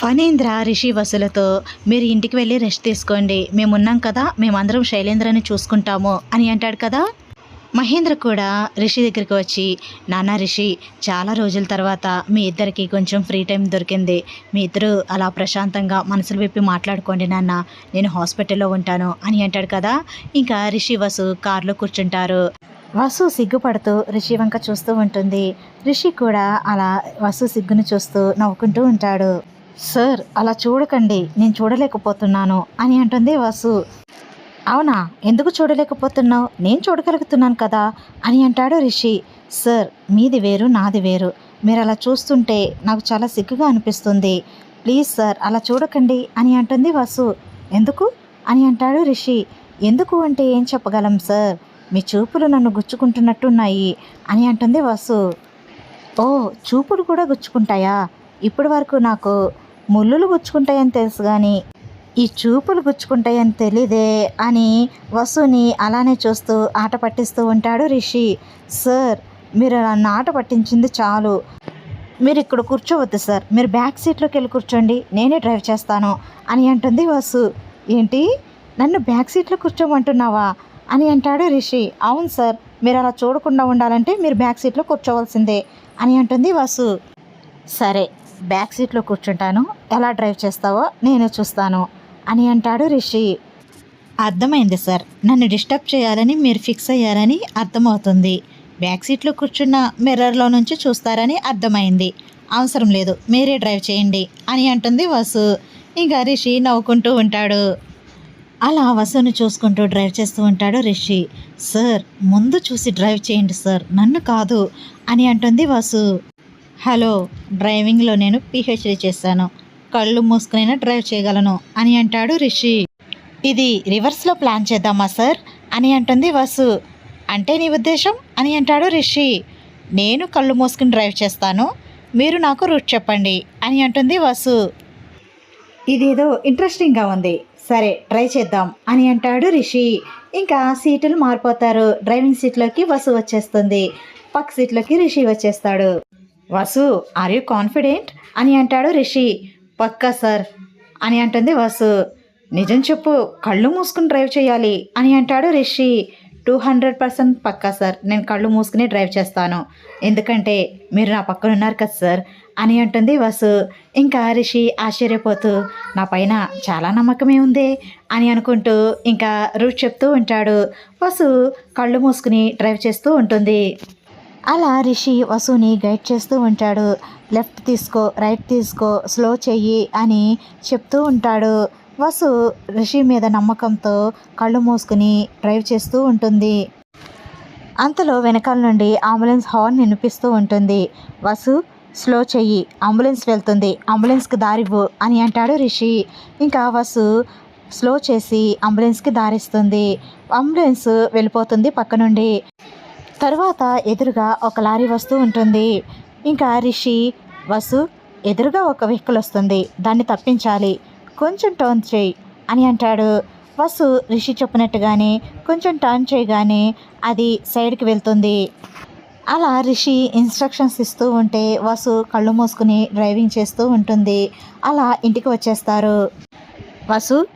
ఫణీంద్ర రిషి వసులతో మీరు ఇంటికి వెళ్ళి రెస్ట్ తీసుకోండి. మేమున్నాం కదా మేమందరం శైలేంద్రని చూసుకుంటాము అని అంటాడు కదా. మహేంద్ర కూడా రిషి దగ్గరికి వచ్చి నాన్న రిషి చాలా రోజుల తర్వాత మీ ఇద్దరికి కొంచెం ఫ్రీ టైం దొరికింది. మీ ఇద్దరు అలా ప్రశాంతంగా మనసులు విప్పి మాట్లాడుకోండి నాన్న. నేను హాస్పిటల్లో ఉంటాను అని అంటాడు కదా. ఇంకా రిషి వసు కారులో కూర్చుంటారు. వసు సిగ్గుపడుతూ రిషి వంక చూస్తూ ఉంటుంది. రిషి కూడా అలా వసు సిగ్గును చూస్తూ నవ్వుకుంటూ ఉంటాడు. సార్ అలా చూడకండి నేను చూడలేకపోతున్నాను అని అంటుంది వసు. అవునా ఎందుకు చూడలేకపోతున్నావు? నేను చూడగలుగుతున్నాను కదా అని అంటాడు రిషి. సార్ మీది వేరు నాది వేరు. మీరు అలా చూస్తుంటే నాకు చాలా సిగ్గుగా అనిపిస్తుంది. ప్లీజ్ సార్ అలా చూడకండి అని అంటుంది వసు. ఎందుకు? అని అంటాడు రిషి. ఎందుకు అంటే ఏం చెప్పగలం సార్? మీ చూపులు నన్ను గుచ్చుకుంటున్నట్టున్నాయి అని అంటుంది వసు. ఓ చూపులు కూడా గుచ్చుకుంటాయా? ఇప్పటి వరకు నాకు ముళ్ళులు గుచ్చుకుంటాయని తెలుసు కానీ ఈ చూపులు గుచ్చుకుంటాయని తెలీదే అని వసుని అలానే చూస్తూ ఆట పట్టిస్తూ ఉంటాడు రిషి. సార్ మీరు నన్ను ఆట పట్టించింది చాలు. మీరు ఇక్కడ కూర్చోవద్దు సార్. మీరు బ్యాక్ సీట్లోకి వెళ్ళి కూర్చోండి. నేనే డ్రైవ్ చేస్తాను అని అంటుంది వసు. ఏంటి? నన్ను బ్యాక్ సీట్లో కూర్చోమంటున్నావా అని అంటాడు రిషి. అవును సార్. మీరు అలా చూడకుండా ఉండాలంటే మీరు బ్యాక్ సీట్లో కూర్చోవలసిందే అని అంటుంది వసు. సరే బ్యాక్ సీట్లో కూర్చుంటాను. ఎలా డ్రైవ్ చేస్తావో నేను చూస్తాను అని అంటాడు రిషి. అర్థమైంది సార్. నన్ను డిస్టర్బ్ చేయాలని మీరు ఫిక్స్ అయ్యారని అర్థమవుతుంది. బ్యాక్ సీట్లో కూర్చున్న మిర్రర్లో నుంచి చూస్తారని అర్థమైంది. అవసరం లేదు మీరే డ్రైవ్ చేయండి అని అంటుంది వసు. ఇంకా రిషి నవ్వుకుంటూ ఉంటాడు. అలా వసును చూసుకుంటూ డ్రైవ్ చేస్తూ ఉంటాడు రిషి. సార్ ముందు చూసి డ్రైవ్ చేయండి సార్ నన్ను కాదు అని అంటుంది వసు. హలో డ్రైవింగ్లో నేను పిహెచ్డి చేశాను కళ్ళు మూసుకునైనా డ్రైవ్ చేయగలను అని అంటాడు రిషి. ఇది రివర్స్లో ప్లాన్ చేద్దామా సార్? అని అంటుంది వసు. అంటే నీ ఉద్దేశం? అని అంటాడు రిషి. నేను కళ్ళు మూసుకుని డ్రైవ్ చేస్తాను మీరు నాకు రూట్ చెప్పండి అని అంటుంది వసు. ఇదేదో ఇంట్రెస్టింగ్గా ఉంది. సరే ట్రై చేద్దాం అని అంటాడు రిషి. ఇంకా సీటులు మారిపోతారు. డ్రైవింగ్ సీట్లోకి వసు వచ్చేస్తుంది. పక్క సీట్లోకి రిషి వచ్చేస్తాడు. వసు ఆర్ యూ కాన్ఫిడెంట్ అని అంటాడు రిషి. పక్కా సార్. అని అంటుంది వసు. నిజం చెప్పు కళ్ళు మూసుకుని డ్రైవ్ చేయాలి. అని అంటాడు రిషి. టూ హండ్రెడ్ పర్సెంట్ పక్కా సార్. నేను కళ్ళు మూసుకుని డ్రైవ్ చేస్తాను. ఎందుకంటే మీరు నా పక్కన ఉన్నారు కదా సార్. అని అంటుంది వసు. ఇంకా రిషి ఆశ్చర్యపోతూ నా పైన చాలా నమ్మకమే ఉంది. అని అనుకుంటూ ఇంకా రూట్ చెప్తూ ఉంటాడు. వసు కళ్ళు మూసుకుని డ్రైవ్ చేస్తూ ఉంటుంది. అలా రిషి వసుని గైడ్ చేస్తూ ఉంటాడు. లెఫ్ట్ తీసుకో రైట్ తీసుకో స్లో చెయ్యి అని చెప్తూ ఉంటాడు. వసు రిషి మీద నమ్మకంతో కళ్ళు మూసుకుని డ్రైవ్ చేస్తూ ఉంటుంది. అంతలో వెనకాల నుండి అంబులెన్స్ హార్న్ వినిపిస్తూ ఉంటుంది. వసు స్లో చెయ్యి అంబులెన్స్ వెళ్తుంది. అంబులెన్స్కి దారివ్వు అని అంటాడు రిషి. ఇంకా వసు స్లో చేసి అంబులెన్స్కి దారిస్తుంది. అంబులెన్స్ వెళ్ళిపోతుంది పక్క నుండి తర్వాత ఎదురుగా ఒక లారీ వస్తూ ఉంటుంది. ఇంకా రిషి వసు ఎదురుగా ఒక వెహికల్ వస్తుంది. దాన్ని తప్పించాలి. కొంచెం టర్న్ చేయి అని అంటాడు. వసు రిషి చెప్పినట్టుగానే కొంచెం టర్న్ చేయగానే అది సైడ్కి వెళ్తుంది. అలా రిషి ఇన్స్ట్రక్షన్స్ ఇస్తూ ఉంటే వసు కళ్ళు మూసుకుని డ్రైవింగ్ చేస్తూ ఉంటుంది. అలా ఇంటికి వచ్చేస్తారు. వసు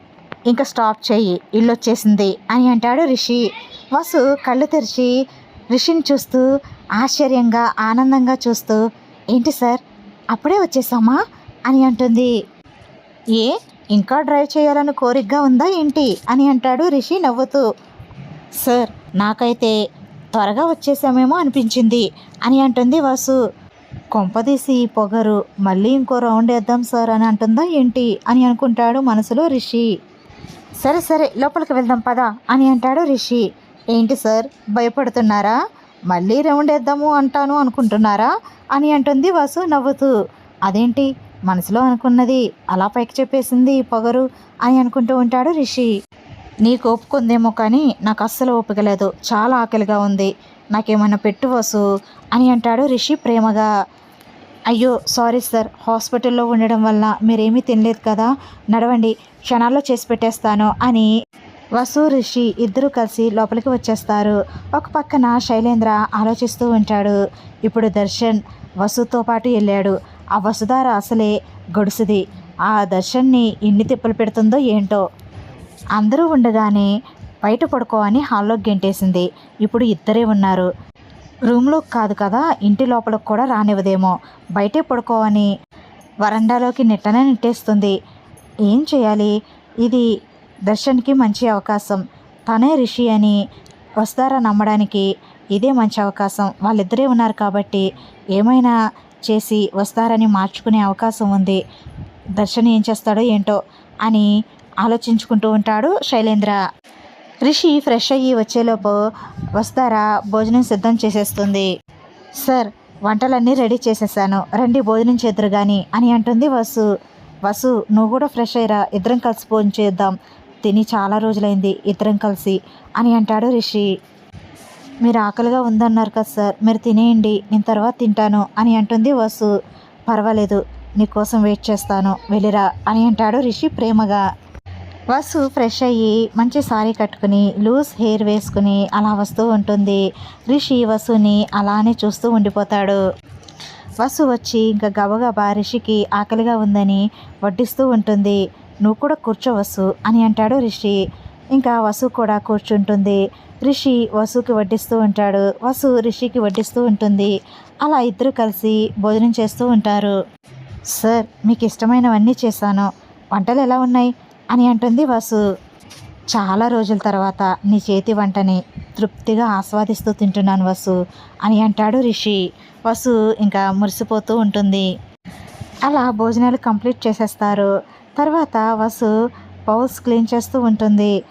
ఇంకా స్టాప్ చెయ్యి ఇల్లు వచ్చేసింది అని అంటాడు రిషి. వసు కళ్ళు తెరిచి రిషిని చూస్తూ ఆశ్చర్యంగా ఆనందంగా చూస్తూ ఏంటి సార్? అప్పుడే వచ్చేసామా? అని అంటుంది. ఏ ఇంకా డ్రైవ్ చేయాలని కోరికగా ఉందా ఏంటి? అని అంటాడు రిషి నవ్వుతూ. సార్ నాకైతే త్వరగా వచ్చేసామేమో అనిపించింది అని అంటుంది వాసు. కొంపదీసి ఈ పొగరు మళ్ళీ ఇంకో రౌండ్ వేద్దాం సార్ అని అంటుందా ఏంటి? అని అనుకుంటాడు మనసులో రిషి. సరే సరే లోపలికి వెళ్దాం పదా అని అంటాడు రిషి. ఏంటి సార్ భయపడుతున్నారా? మళ్ళీ రౌండ్ వేద్దాము అంటాను అనుకుంటున్నారా? అని అంటుంది వాసు నవ్వుతూ. అదేంటి మనసులో అనుకున్నది అలా పైకి చెప్పేసింది పొగరు అని అనుకుంటూ ఉంటాడు రిషి. నీకు ఒప్పుకుందేమో కానీ నాకు అస్సలు ఓపిక లేదు చాలా ఆకలిగా ఉంది నాకేమైనా పెట్టు వసు అని అంటాడు రిషి ప్రేమగా. అయ్యో సారీ సార్ హాస్పిటల్లో ఉండడం వల్ల మీరేమీ తినలేదు కదా నడవండి క్షణాల్లో చేసి పెట్టేస్తాను అని వసు ఋషి ఇద్దరు కలిసి లోపలికి వచ్చేస్తారు. ఒక పక్కన శైలేంద్ర ఆలోచిస్తూ ఉంటాడు. ఇప్పుడు దర్శన్ వసుతో పాటు వెళ్ళాడు. ఆ వసుధార అసలే గొడుసుది. ఆ దర్శన్ని ఎన్ని తిప్పలు పెడుతుందో ఏంటో. అందరూ ఉండగానే బయట పడుకో అని హాల్లోకి గెంటేసింది. ఇప్పుడు ఇద్దరే ఉన్నారు. రూమ్లో కాదు కదా ఇంటి లోపలకు కూడా రానివ్వదేమో. బయటే పడుకో అని వరండాలోకి నెట్టనే నెట్టేస్తుంది. ఏం చేయాలి? ఇది దర్శన్కి మంచి అవకాశం. తనే రిషి అని వస్తారా నమ్మడానికి ఇదే మంచి అవకాశం. వాళ్ళిద్దరే ఉన్నారు కాబట్టి ఏమైనా చేసి వస్తారని మార్చుకునే అవకాశం ఉంది. దర్శన్ ఏం చేస్తాడో ఏంటో అని ఆలోచించుకుంటూ ఉంటాడు శైలేంద్ర. రిషి ఫ్రెష్ అయ్యి వచ్చేలోపు వస్తారా? భోజనం సిద్ధం చేసేస్తుంది. సార్ వంటలన్నీ రెడీ చేసేసాను. రండి భోజనం చేద్దరు కానీ అని అంటుంది వసు. వసు నువ్వు కూడా ఫ్రెష్ అయ్యరా. ఇద్దరం కలిసి భోజనం చేద్దాం. తిని చాలా రోజులైంది ఇద్దరం కలిసి అని అంటాడు రిషి. మీరు ఆకలిగా ఉందన్నారు కదా సార్ మీరు తినేయండి నేను తర్వాత తింటాను అని అంటుంది వసు. పర్వాలేదు నీకోసం వెయిట్ చేస్తాను వెళ్ళిరా అని అంటాడు రిషి ప్రేమగా. వసు ఫ్రెష్ అయ్యి మంచి సారీ కట్టుకుని లూజ్ హెయిర్ వేసుకుని అలా వస్తూ ఉంటుంది. రిషి వసుని అలానే చూస్తూ ఉండిపోతాడు. వసు వచ్చి ఇంకా గబగబా రిషికి ఆకలిగా ఉందని వడ్డిస్తూ ఉంటుంది. నువ్వు కూడా కూర్చోవసు అని అంటాడు రిషి. ఇంకా వసు కూడా కూర్చుంటుంది. రిషి వసుకి వడ్డిస్తూ ఉంటాడు. వసు రిషికి వడ్డిస్తూ ఉంటుంది. అలా ఇద్దరు కలిసి భోజనం చేస్తూ ఉంటారు. సార్ మీకు ఇష్టమైనవన్నీ చేశాను. వంటలు ఎలా ఉన్నాయి? అని అంటుంది వసు. చాలా రోజుల తర్వాత నీ చేతి వంటని తృప్తిగా ఆస్వాదిస్తూ తింటున్నాను వసు అని అంటాడు రిషి. వసు ఇంకా మురిసిపోతూ ఉంటుంది. అలా భోజనాలు కంప్లీట్ చేసేస్తారు. తర్వాత వసు బౌల్స్ క్లీన్ చేస్తూ ఉంటుంది.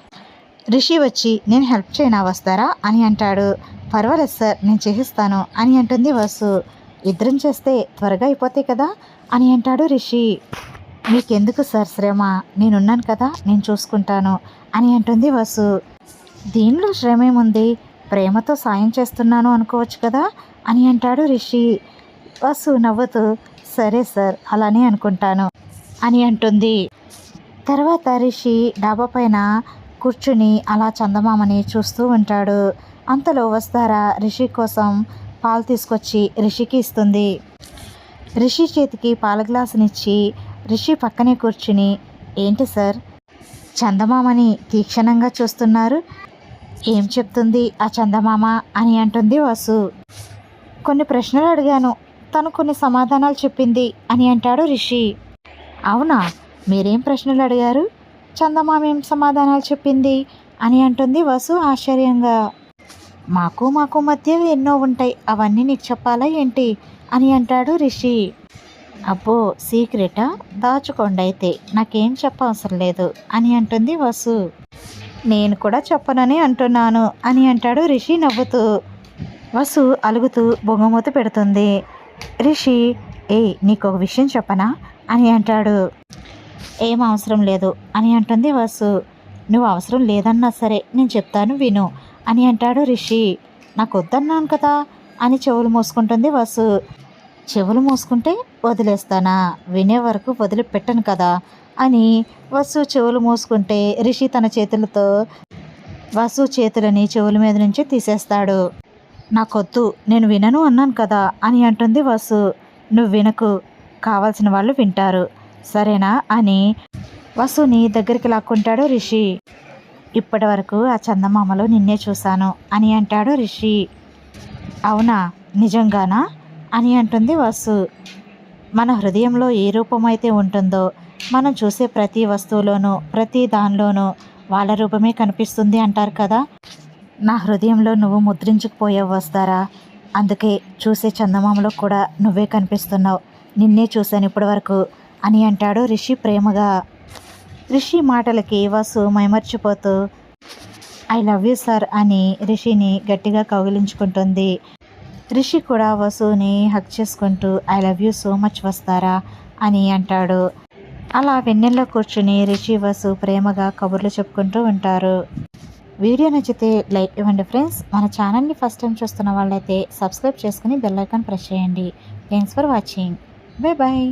రిషి వచ్చి నేను హెల్ప్ చేయనా వస్తారా అని అంటాడు. పర్వాలేదు సార్ నేను చేసిస్తాను అని అంటుంది వసు. ఇద్దరం చేస్తే త్వరగా అయిపోతాయి కదా? అని అంటాడు రిషి. మీకెందుకు సార్ శ్రమ? నేనున్నాను కదా నేను చూసుకుంటాను అని అంటుంది వసు. దీనిలో శ్రమ ఏముంది ప్రేమతో సాయం చేస్తున్నాను అనుకోవచ్చు కదా? అని అంటాడు రిషి. వసు నవ్వుతూ సరే సార్ అలానే అనుకుంటాను అని అంటుంది. తర్వాత రిషి డాబా పైన కూర్చుని అలా చందమామని చూస్తూ ఉంటాడు. అంతలో వస్తారా రిషి కోసం పాలు తీసుకొచ్చి రిషికి ఇస్తుంది. రిషి చేతికి పాల గ్లాసునిచ్చి రిషి పక్కనే కూర్చుని ఏంటి సార్? చందమామని తీక్షణంగా చూస్తున్నారు? ఏం చెప్తుంది ఆ చందమామ? అని అంటుంది వసు. కొన్ని ప్రశ్నలు అడిగాను. తను కొన్ని సమాధానాలు చెప్పింది అని అంటాడు రిషి. అవునా? మీరేం ప్రశ్నలు అడిగారు? చందమామ ఏం సమాధానాలు చెప్పింది? అని అంటుంది వసు ఆశ్చర్యంగా. మాకు మాకు మధ్య ఎన్నో ఉంటాయి. అవన్నీ నీకు చెప్పాలా ఏంటి? అని అంటాడు రిషి. అబ్బో సీక్రెటా? దాచుకోండి అయితే నాకేం చెప్పవసరం లేదు. అని అంటుంది వసు. నేను కూడా చెప్పనని అంటున్నాను అని అంటాడు రిషి నవ్వుతూ. వసు అలుగుతూ బొంగమూత పెడుతుంది. రిషి ఏ నీకు ఒక విషయం చెప్పనా? అని అంటాడు. ఏం అవసరం లేదు అని అంటుంది వసు. నువ్వు అవసరం లేదన్నా సరే నేను చెప్తాను విను అని అంటాడు రిషి. నాకు వద్దన్నాను కదా అని చెవులు మూసుకుంటుంది వసు. చెవులు మూసుకుంటే వదిలేస్తానా? వినే వరకు వదిలిపెట్టను కదా అని వసు చెవులు మూసుకుంటే రిషి తన చేతులతో వసు చేతులని చెవుల మీద నుంచి తీసేస్తాడు. నాకొద్దు నేను వినను అన్నాను కదా అని అంటుంది వసు. నువ్వు వినకు కావాల్సిన వాళ్ళు వింటారు. సరేనా? అని వసుని దగ్గరికి లాక్కుంటాడు రిషి. ఇప్పటి వరకు ఆ చందమామలో నిన్నే చూశాను అని అంటాడు రిషి. అవునా? నిజంగానా? అని అంటుంది వసు. మన హృదయంలో ఏ రూపమైతే ఉంటుందో మనం చూసే ప్రతి వస్తువులోనూ ప్రతి దానిలోనూ వాళ్ళ రూపమే కనిపిస్తుంది అంటారు కదా? నా హృదయంలో నువ్వు ముద్రించుకుపోయావు వస్తారా? అందుకే చూసే చందమామలో కూడా నువ్వే కనిపిస్తున్నావు. నిన్నే చూశాను ఇప్పటివరకు అని అంటాడు రిషి ప్రేమగా. రిషి మాటలకి వసు మైమర్చిపోతూ ఐ లవ్ యూ సార్ అని రిషిని గట్టిగా కౌగిలించుకుంటుంది. రిషి కూడా వసుని హక్ చేసుకుంటూ I love you so much వస్తారా అని అంటాడు. అలా వెన్నెల్లో కూర్చుని రిషి వసు ప్రేమగా కబుర్లు చెప్పుకుంటూ ఉంటారు. వీడియో నచ్చితే లైక్ ఇవ్వండి ఫ్రెండ్స్. మన ఛానల్ని ఫస్ట్ టైం చూస్తున్న వాళ్ళైతే సబ్స్క్రైబ్ చేసుకుని బెల్ ఐకాన్ ప్రెస్ చేయండి. Thanks for watching. Bye-bye!